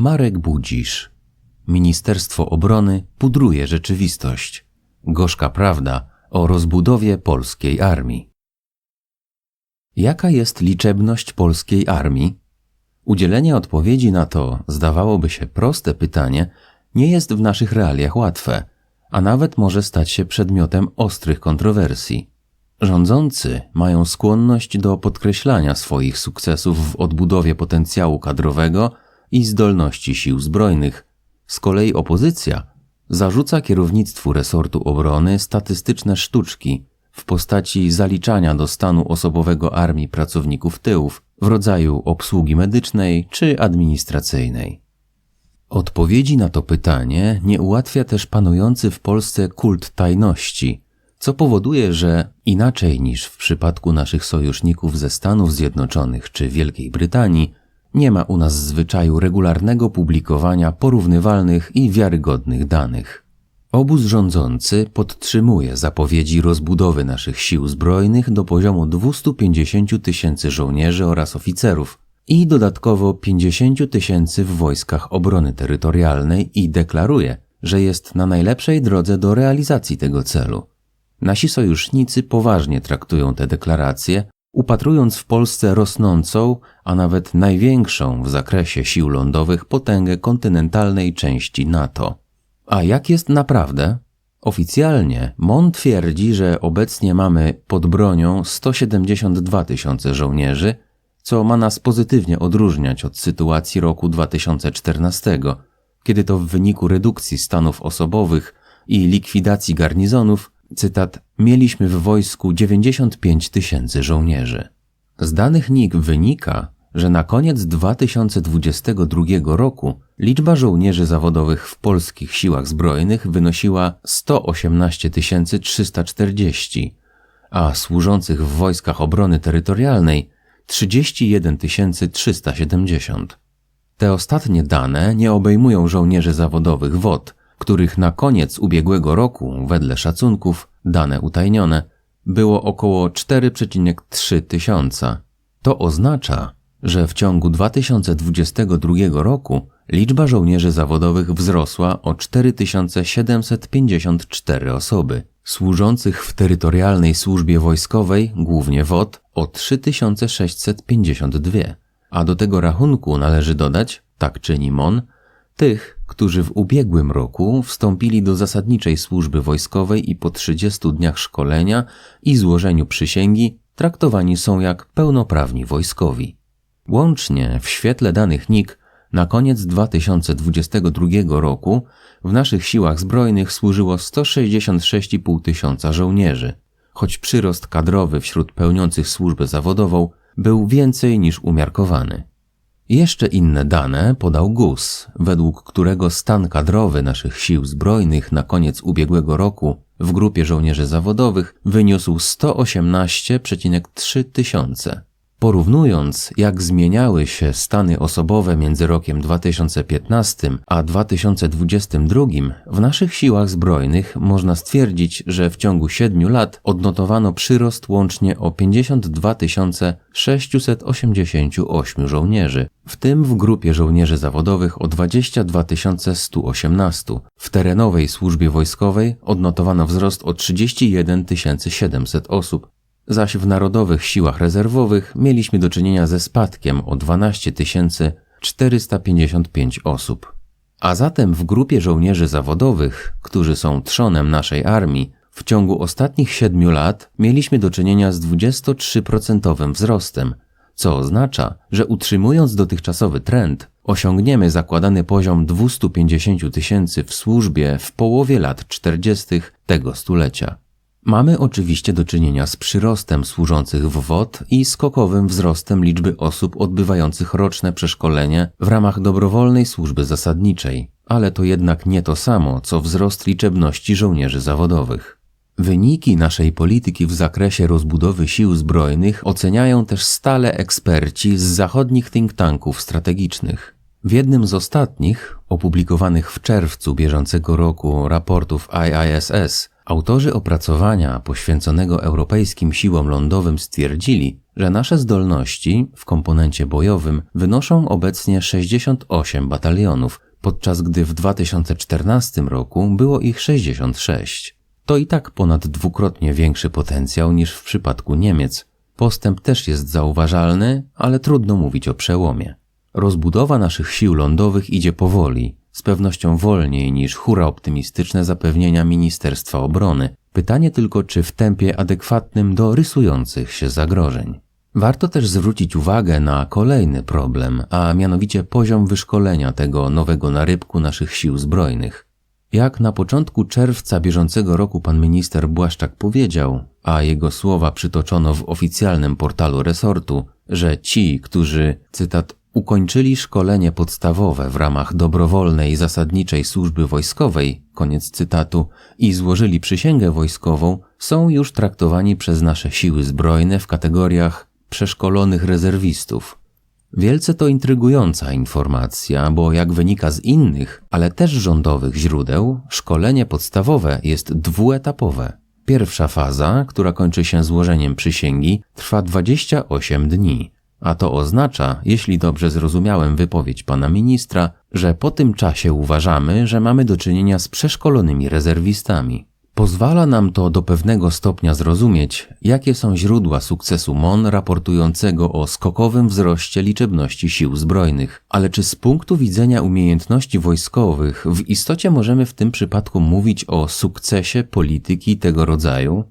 Marek Budzisz. Ministerstwo Obrony pudruje rzeczywistość. Gorzka prawda o rozbudowie polskiej armii. Jaka jest liczebność polskiej armii? Udzielenie odpowiedzi na to, zdawałoby się proste pytanie, nie jest w naszych realiach łatwe, a nawet może stać się przedmiotem ostrych kontrowersji. Rządzący mają skłonność do podkreślania swoich sukcesów w odbudowie potencjału kadrowego i zdolności sił zbrojnych. Z kolei opozycja zarzuca kierownictwu resortu obrony statystyczne sztuczki w postaci zaliczania do stanu osobowego armii pracowników tyłów w rodzaju obsługi medycznej czy administracyjnej. Odpowiedzi na to pytanie nie ułatwia też panujący w Polsce kult tajności, co powoduje, że inaczej niż w przypadku naszych sojuszników ze Stanów Zjednoczonych czy Wielkiej Brytanii, nie ma u nas zwyczaju regularnego publikowania porównywalnych i wiarygodnych danych. Obóz rządzący podtrzymuje zapowiedzi rozbudowy naszych sił zbrojnych do poziomu 250 tysięcy żołnierzy oraz oficerów i dodatkowo 50 tysięcy w wojskach obrony terytorialnej i deklaruje, że jest na najlepszej drodze do realizacji tego celu. Nasi sojusznicy poważnie traktują te deklaracje, upatrując w Polsce rosnącą, a nawet największą w zakresie sił lądowych potęgę kontynentalnej części NATO. A jak jest naprawdę? Oficjalnie MON twierdzi, że obecnie mamy pod bronią 172 tysiące żołnierzy, co ma nas pozytywnie odróżniać od sytuacji roku 2014, kiedy to w wyniku redukcji stanów osobowych i likwidacji garnizonów, cytat, mieliśmy w wojsku 95 tysięcy żołnierzy. Z danych NIK wynika, że na koniec 2022 roku liczba żołnierzy zawodowych w polskich siłach zbrojnych wynosiła 118 340, a służących w wojskach obrony terytorialnej 31 370. Te ostatnie dane nie obejmują żołnierzy zawodowych WOD, których na koniec ubiegłego roku, wedle szacunków, dane utajnione, było około 4,3 tysiąca. To oznacza, że w ciągu 2022 roku liczba żołnierzy zawodowych wzrosła o 4754 osoby, służących w terytorialnej służbie wojskowej, głównie WOD, o 3652, a do tego rachunku należy dodać, tak czyni MON, tych, którzy w ubiegłym roku wstąpili do zasadniczej służby wojskowej i po 30 dniach szkolenia i złożeniu przysięgi traktowani są jak pełnoprawni wojskowi. Łącznie w świetle danych NIK na koniec 2022 roku w naszych siłach zbrojnych służyło 166,5 tysiąca żołnierzy, choć przyrost kadrowy wśród pełniących służbę zawodową był więcej niż umiarkowany. Jeszcze inne dane podał GUS, według którego stan kadrowy naszych sił zbrojnych na koniec ubiegłego roku w grupie żołnierzy zawodowych wyniósł 118,3 tysiące. Porównując, jak zmieniały się stany osobowe między rokiem 2015 a 2022, w naszych siłach zbrojnych można stwierdzić, że w ciągu 7 lat odnotowano przyrost łącznie o 52 688 żołnierzy, w tym w grupie żołnierzy zawodowych o 22 118. W terenowej służbie wojskowej odnotowano wzrost o 31 700 osób, zaś w Narodowych Siłach Rezerwowych mieliśmy do czynienia ze spadkiem o 12 455 osób. A zatem w grupie żołnierzy zawodowych, którzy są trzonem naszej armii, w ciągu ostatnich siedmiu lat mieliśmy do czynienia z 23% wzrostem, co oznacza, że utrzymując dotychczasowy trend, osiągniemy zakładany poziom 250 tysięcy w służbie w połowie lat 40. tego stulecia. Mamy oczywiście do czynienia z przyrostem służących w WOD i skokowym wzrostem liczby osób odbywających roczne przeszkolenie w ramach dobrowolnej służby zasadniczej, ale to jednak nie to samo, co wzrost liczebności żołnierzy zawodowych. Wyniki naszej polityki w zakresie rozbudowy sił zbrojnych oceniają też stale eksperci z zachodnich think tanków strategicznych. W jednym z ostatnich, opublikowanych w czerwcu bieżącego roku raportów IISS, autorzy opracowania poświęconego europejskim siłom lądowym stwierdzili, że nasze zdolności w komponencie bojowym wynoszą obecnie 68 batalionów, podczas gdy w 2014 roku było ich 66. To i tak ponad dwukrotnie większy potencjał niż w przypadku Niemiec. Postęp też jest zauważalny, ale trudno mówić o przełomie. Rozbudowa naszych sił lądowych idzie powoli, z pewnością wolniej niż hura optymistyczne zapewnienia Ministerstwa Obrony. Pytanie tylko, czy w tempie adekwatnym do rysujących się zagrożeń. Warto też zwrócić uwagę na kolejny problem, a mianowicie poziom wyszkolenia tego nowego narybku naszych sił zbrojnych. Jak na początku czerwca bieżącego roku pan minister Błaszczak powiedział, a jego słowa przytoczono w oficjalnym portalu resortu, że ci, którzy, cytat, ukończyli szkolenie podstawowe w ramach dobrowolnej zasadniczej służby wojskowej, koniec cytatu, i złożyli przysięgę wojskową, są już traktowani przez nasze siły zbrojne w kategoriach przeszkolonych rezerwistów. Wielce to intrygująca informacja, bo jak wynika z innych, ale też rządowych źródeł, szkolenie podstawowe jest dwuetapowe. Pierwsza faza, która kończy się złożeniem przysięgi, trwa 28 dni, a to oznacza, jeśli dobrze zrozumiałem wypowiedź pana ministra, że po tym czasie uważamy, że mamy do czynienia z przeszkolonymi rezerwistami. Pozwala nam to do pewnego stopnia zrozumieć, jakie są źródła sukcesu MON raportującego o skokowym wzroście liczebności sił zbrojnych. Ale czy z punktu widzenia umiejętności wojskowych w istocie możemy w tym przypadku mówić o sukcesie polityki tego rodzaju?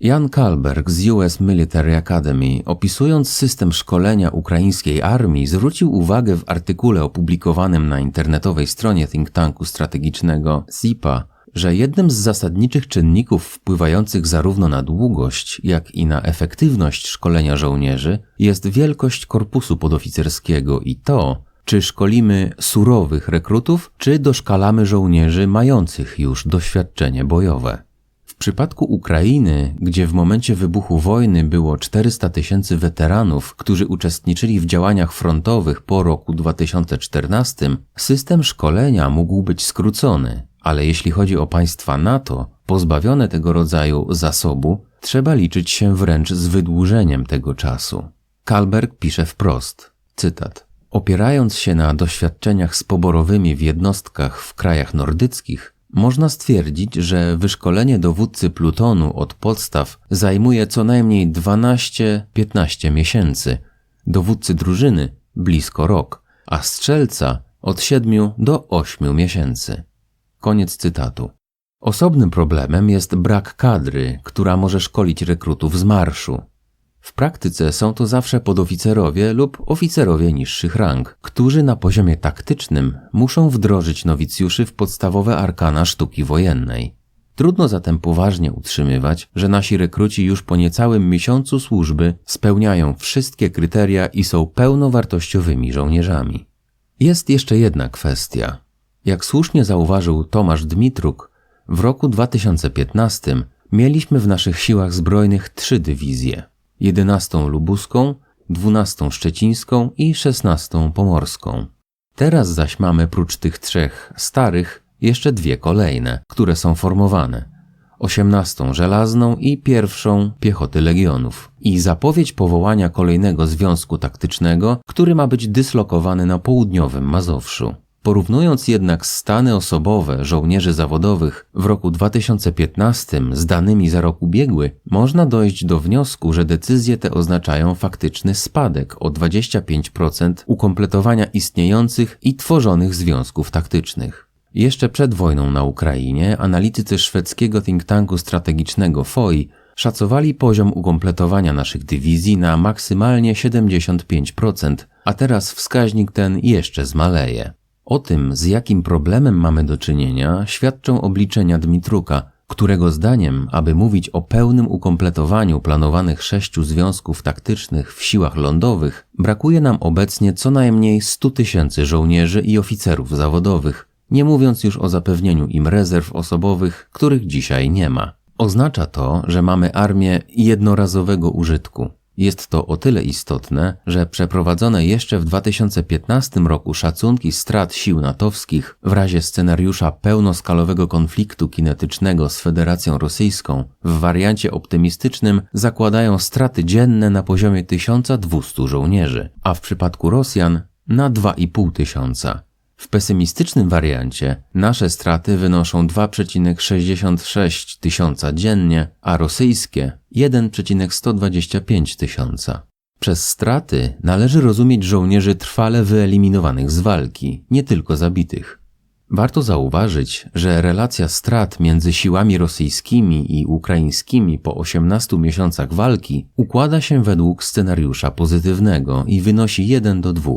Jan Kalberg z US Military Academy, opisując system szkolenia ukraińskiej armii, zwrócił uwagę w artykule opublikowanym na internetowej stronie think tanku strategicznego SIPA, że jednym z zasadniczych czynników wpływających zarówno na długość, jak i na efektywność szkolenia żołnierzy jest wielkość korpusu podoficerskiego i to, czy szkolimy surowych rekrutów, czy doszkalamy żołnierzy mających już doświadczenie bojowe. W przypadku Ukrainy, gdzie w momencie wybuchu wojny było 400 tysięcy weteranów, którzy uczestniczyli w działaniach frontowych po roku 2014, system szkolenia mógł być skrócony, ale jeśli chodzi o państwa NATO, pozbawione tego rodzaju zasobu, trzeba liczyć się wręcz z wydłużeniem tego czasu. Kalberg pisze wprost, cytat. Opierając się na doświadczeniach z poborowymi w jednostkach w krajach nordyckich, można stwierdzić, że wyszkolenie dowódcy plutonu od podstaw zajmuje co najmniej 12-15 miesięcy, dowódcy drużyny blisko rok, a strzelca od 7 do 8 miesięcy. Koniec cytatu. Osobnym problemem jest brak kadry, która może szkolić rekrutów z marszu. W praktyce są to zawsze podoficerowie lub oficerowie niższych rang, którzy na poziomie taktycznym muszą wdrożyć nowicjuszy w podstawowe arkana sztuki wojennej. Trudno zatem poważnie utrzymywać, że nasi rekruci już po niecałym miesiącu służby spełniają wszystkie kryteria i są pełnowartościowymi żołnierzami. Jest jeszcze jedna kwestia. Jak słusznie zauważył Tomasz Dmitruk, w roku 2015 mieliśmy w naszych siłach zbrojnych trzy dywizje: 11 lubuską, 12 szczecińską i 16 pomorską. Teraz zaś mamy prócz tych trzech starych jeszcze dwie kolejne, które są formowane. 18 żelazną i pierwszą piechoty legionów. I zapowiedź powołania kolejnego związku taktycznego, który ma być dyslokowany na południowym Mazowszu. Porównując jednak stany osobowe żołnierzy zawodowych w roku 2015 z danymi za rok ubiegły, można dojść do wniosku, że decyzje te oznaczają faktyczny spadek o 25% ukompletowania istniejących i tworzonych związków taktycznych. Jeszcze przed wojną na Ukrainie analitycy szwedzkiego think tanku strategicznego FOI szacowali poziom ukompletowania naszych dywizji na maksymalnie 75%, a teraz wskaźnik ten jeszcze zmaleje. O tym, z jakim problemem mamy do czynienia, świadczą obliczenia Dmitruka, którego zdaniem, aby mówić o pełnym ukompletowaniu planowanych sześciu związków taktycznych w siłach lądowych, brakuje nam obecnie co najmniej 100 tysięcy żołnierzy i oficerów zawodowych, nie mówiąc już o zapewnieniu im rezerw osobowych, których dzisiaj nie ma. Oznacza to, że mamy armię jednorazowego użytku. Jest to o tyle istotne, że przeprowadzone jeszcze w 2015 roku szacunki strat sił natowskich w razie scenariusza pełnoskalowego konfliktu kinetycznego z Federacją Rosyjską w wariancie optymistycznym zakładają straty dzienne na poziomie 1200 żołnierzy, a w przypadku Rosjan na 2,5 tysiąca. W pesymistycznym wariancie nasze straty wynoszą 2,66 tysiąca dziennie, a rosyjskie 1,125 tysiąca. Przez straty należy rozumieć żołnierzy trwale wyeliminowanych z walki, nie tylko zabitych. Warto zauważyć, że relacja strat między siłami rosyjskimi i ukraińskimi po 18 miesiącach walki układa się według scenariusza pozytywnego i wynosi 1 do 2.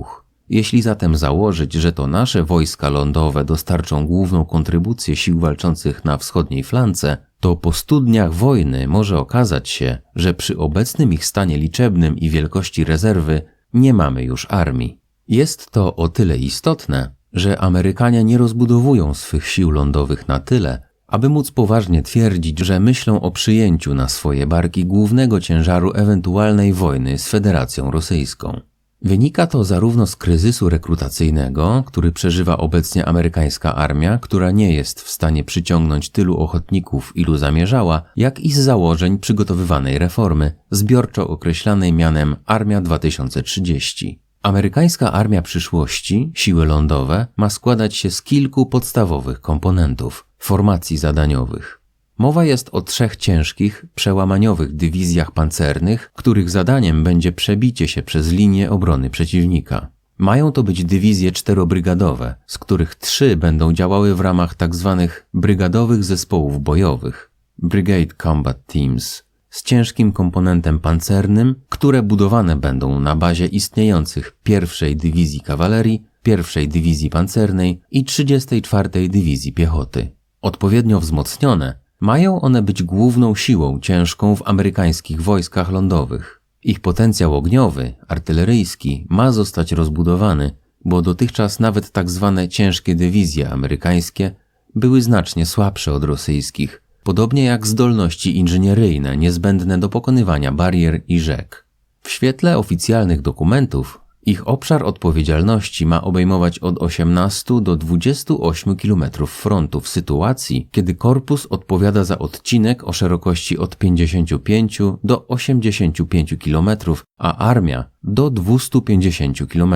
Jeśli zatem założyć, że to nasze wojska lądowe dostarczą główną kontrybucję sił walczących na wschodniej flance, to po stu dniach wojny może okazać się, że przy obecnym ich stanie liczebnym i wielkości rezerwy nie mamy już armii. Jest to o tyle istotne, że Amerykanie nie rozbudowują swych sił lądowych na tyle, aby móc poważnie twierdzić, że myślą o przyjęciu na swoje barki głównego ciężaru ewentualnej wojny z Federacją Rosyjską. Wynika to zarówno z kryzysu rekrutacyjnego, który przeżywa obecnie amerykańska armia, która nie jest w stanie przyciągnąć tylu ochotników, ilu zamierzała, jak i z założeń przygotowywanej reformy, zbiorczo określanej mianem Armia 2030. Amerykańska armia przyszłości, siły lądowe, ma składać się z kilku podstawowych komponentów formacji zadaniowych. Mowa jest o trzech ciężkich, przełamaniowych dywizjach pancernych, których zadaniem będzie przebicie się przez linię obrony przeciwnika. Mają to być dywizje czterobrygadowe, z których trzy będą działały w ramach tzw. Tak brygadowych zespołów bojowych Brigade Combat Teams z ciężkim komponentem pancernym, które budowane będą na bazie istniejących pierwszej Dywizji Kawalerii, pierwszej Dywizji Pancernej i 34 Dywizji Piechoty. Odpowiednio wzmocnione mają one być główną siłą ciężką w amerykańskich wojskach lądowych. Ich potencjał ogniowy, artyleryjski ma zostać rozbudowany, bo dotychczas nawet tak zwane ciężkie dywizje amerykańskie były znacznie słabsze od rosyjskich, podobnie jak zdolności inżynieryjne niezbędne do pokonywania barier i rzek. W świetle oficjalnych dokumentów ich obszar odpowiedzialności ma obejmować od 18 do 28 km frontu w sytuacji, kiedy korpus odpowiada za odcinek o szerokości od 55 do 85 km, a armia do 250 km.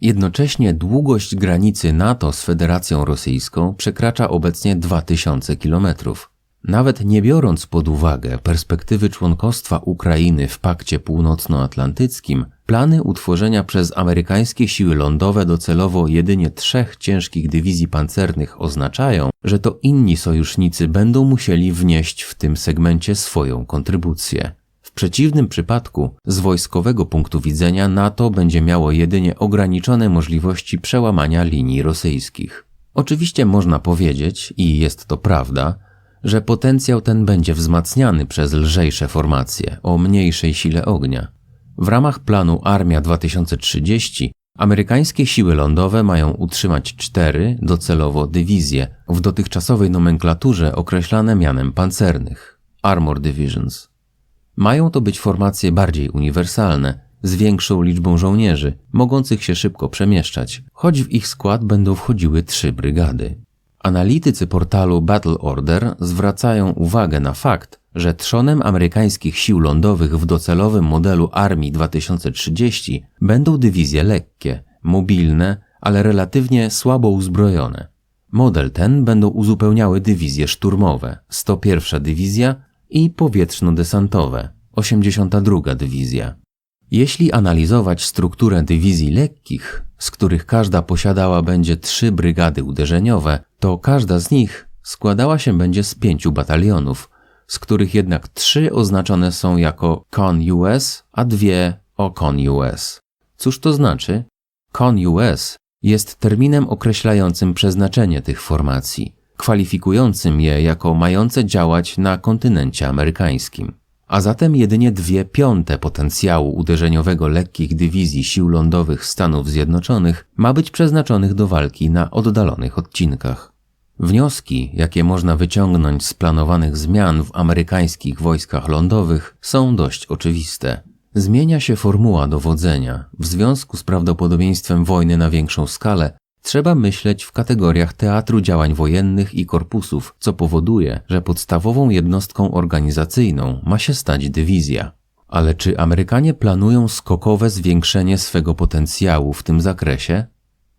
Jednocześnie długość granicy NATO z Federacją Rosyjską przekracza obecnie 2000 kilometrów. Nawet nie biorąc pod uwagę perspektywy członkostwa Ukrainy w Pakcie Północnoatlantyckim, plany utworzenia przez amerykańskie siły lądowe docelowo jedynie trzech ciężkich dywizji pancernych oznaczają, że to inni sojusznicy będą musieli wnieść w tym segmencie swoją kontrybucję. W przeciwnym przypadku, z wojskowego punktu widzenia, NATO będzie miało jedynie ograniczone możliwości przełamania linii rosyjskich. Oczywiście można powiedzieć, i jest to prawda, że potencjał ten będzie wzmacniany przez lżejsze formacje o mniejszej sile ognia. W ramach planu Armia 2030 amerykańskie siły lądowe mają utrzymać cztery docelowo dywizje w dotychczasowej nomenklaturze określane mianem pancernych Armor Divisions. Mają to być formacje bardziej uniwersalne, z większą liczbą żołnierzy, mogących się szybko przemieszczać, choć w ich skład będą wchodziły trzy brygady. Analitycy portalu Battle Order zwracają uwagę na fakt, że trzonem amerykańskich sił lądowych w docelowym modelu Armii 2030 będą dywizje lekkie, mobilne, ale relatywnie słabo uzbrojone. Model ten będą uzupełniały dywizje szturmowe 101 Dywizja i powietrzno-desantowe 82 Dywizja. Jeśli analizować strukturę dywizji lekkich, z których każda posiadała będzie trzy brygady uderzeniowe, to każda z nich składała się będzie z pięciu batalionów, z których jednak trzy oznaczone są jako Con US, a dwie o Con US. Cóż to znaczy? Con US jest terminem określającym przeznaczenie tych formacji, kwalifikującym je jako mające działać na kontynencie amerykańskim a zatem jedynie dwie piąte potencjału uderzeniowego lekkich dywizji sił lądowych Stanów Zjednoczonych ma być przeznaczonych do walki na oddalonych odcinkach. Wnioski, jakie można wyciągnąć z planowanych zmian w amerykańskich wojskach lądowych, są dość oczywiste. Zmienia się formuła dowodzenia. W związku z prawdopodobieństwem wojny na większą skalę, trzeba myśleć w kategoriach teatru działań wojennych i korpusów, co powoduje, że podstawową jednostką organizacyjną ma się stać dywizja. Ale czy Amerykanie planują skokowe zwiększenie swego potencjału w tym zakresie?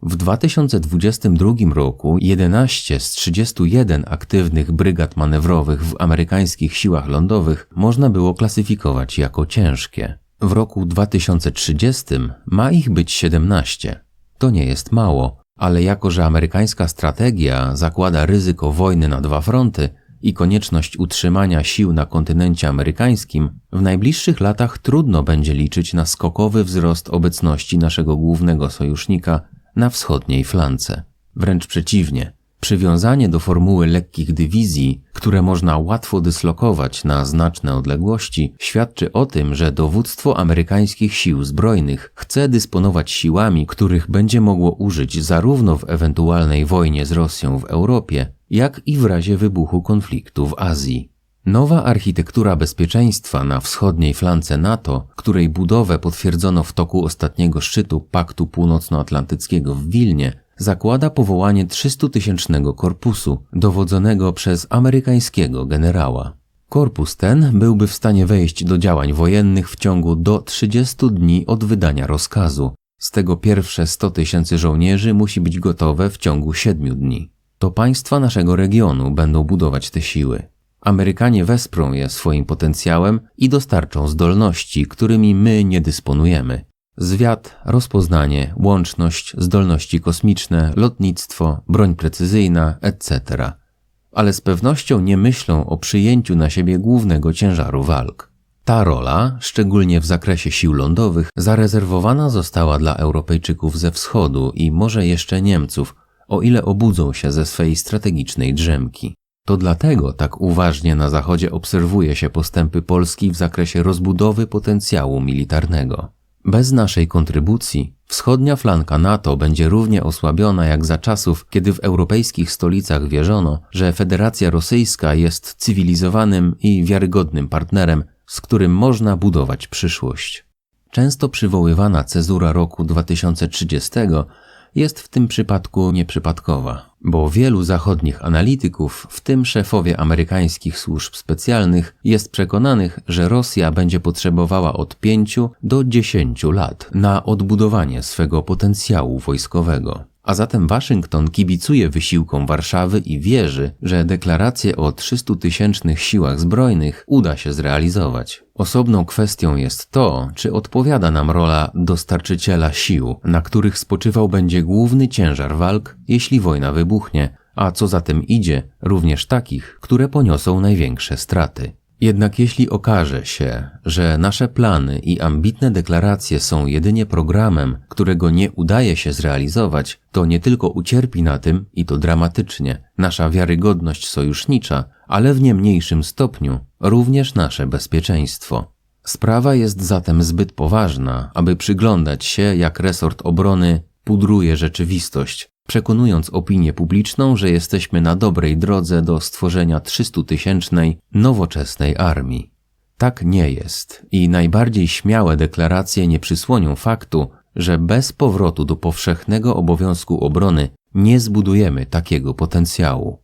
W 2022 roku 11 z 31 aktywnych brygad manewrowych w amerykańskich siłach lądowych można było klasyfikować jako ciężkie. W roku 2030 ma ich być 17. To nie jest mało, ale jako że amerykańska strategia zakłada ryzyko wojny na dwa fronty i konieczność utrzymania sił na kontynencie amerykańskim, w najbliższych latach trudno będzie liczyć na skokowy wzrost obecności naszego głównego sojusznika na wschodniej flance. Wręcz przeciwnie, przywiązanie do formuły lekkich dywizji, które można łatwo dyslokować na znaczne odległości, świadczy o tym, że dowództwo amerykańskich sił zbrojnych chce dysponować siłami, których będzie mogło użyć zarówno w ewentualnej wojnie z Rosją w Europie, jak i w razie wybuchu konfliktu w Azji. Nowa architektura bezpieczeństwa na wschodniej flance NATO, której budowę potwierdzono w toku ostatniego szczytu Paktu Północnoatlantyckiego w Wilnie, zakłada powołanie 300-tysięcznego korpusu, dowodzonego przez amerykańskiego generała. Korpus ten byłby w stanie wejść do działań wojennych w ciągu do 30 dni od wydania rozkazu. Z tego pierwsze 100 tysięcy żołnierzy musi być gotowe w ciągu 7 dni. To państwa naszego regionu będą budować te siły. Amerykanie wesprą je swoim potencjałem i dostarczą zdolności, którymi my nie dysponujemy. Zwiat, rozpoznanie, łączność, zdolności kosmiczne, lotnictwo, broń precyzyjna, etc. Ale z pewnością nie myślą o przyjęciu na siebie głównego ciężaru walk. Ta rola, szczególnie w zakresie sił lądowych, zarezerwowana została dla Europejczyków ze wschodu i może jeszcze Niemców, o ile obudzą się ze swej strategicznej drzemki. To dlatego tak uważnie na Zachodzie obserwuje się postępy Polski w zakresie rozbudowy potencjału militarnego. Bez naszej kontrybucji wschodnia flanka NATO będzie równie osłabiona jak za czasów, kiedy w europejskich stolicach wierzono, że Federacja Rosyjska jest cywilizowanym i wiarygodnym partnerem, z którym można budować przyszłość. Często przywoływana cezura roku 2030 jest w tym przypadku nieprzypadkowa, bo wielu zachodnich analityków, w tym szefowie amerykańskich służb specjalnych, jest przekonanych, że Rosja będzie potrzebowała od 5 do 10 lat na odbudowanie swego potencjału wojskowego. A zatem Waszyngton kibicuje wysiłkom Warszawy i wierzy, że deklarację o 300-tysięcznych siłach zbrojnych uda się zrealizować. Osobną kwestią jest to, czy odpowiada nam rola dostarczyciela sił, na których spoczywał będzie główny ciężar walk, jeśli wojna wybuchnie, a co za tym idzie, również takich, które poniosą największe straty. Jednak jeśli okaże się, że nasze plany i ambitne deklaracje są jedynie programem, którego nie udaje się zrealizować, to nie tylko ucierpi na tym, i to dramatycznie, nasza wiarygodność sojusznicza, ale w nie mniejszym stopniu również nasze bezpieczeństwo. Sprawa jest zatem zbyt poważna, aby przyglądać się, jak resort obrony pudruje rzeczywistość, przekonując opinię publiczną, że jesteśmy na dobrej drodze do stworzenia 300-tysięcznej, nowoczesnej armii. Tak nie jest i najbardziej śmiałe deklaracje nie przysłonią faktu, że bez powrotu do powszechnego obowiązku obrony nie zbudujemy takiego potencjału.